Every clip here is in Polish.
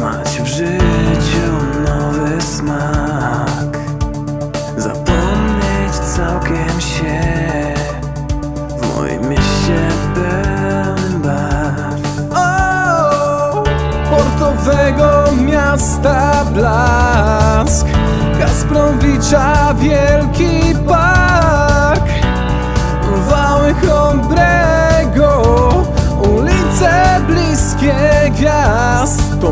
Poznać w życiu nowy smak. Zapomnieć całkiem się. W moim mieście pełnym barw portowego miasta blask. Kasprowicza wielki park. Wały Chombrego Ulice bliskie gwiazd. To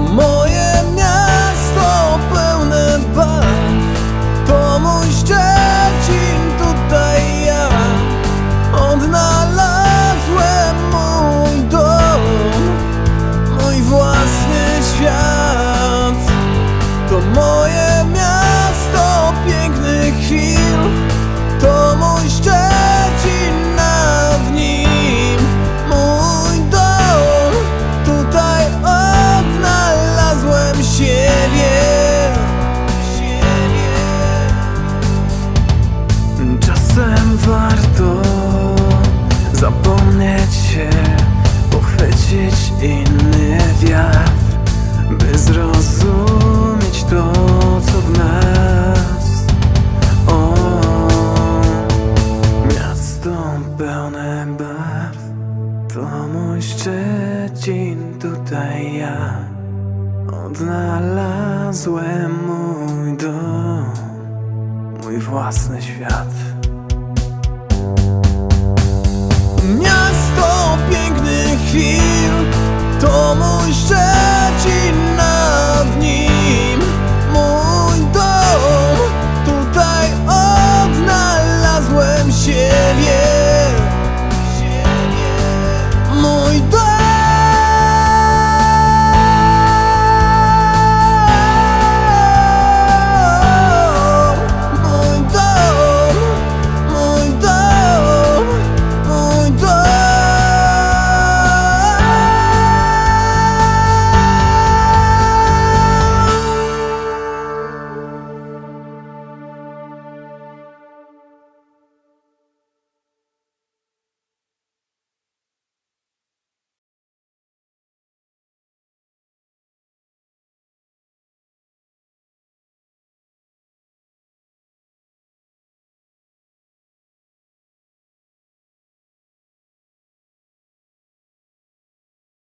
pochwycić inny wiatr, by zrozumieć to, co w nas. O, miasto pełne barw, to mój Szczecin, tutaj ja odnalazłem mój dom mój własny świat.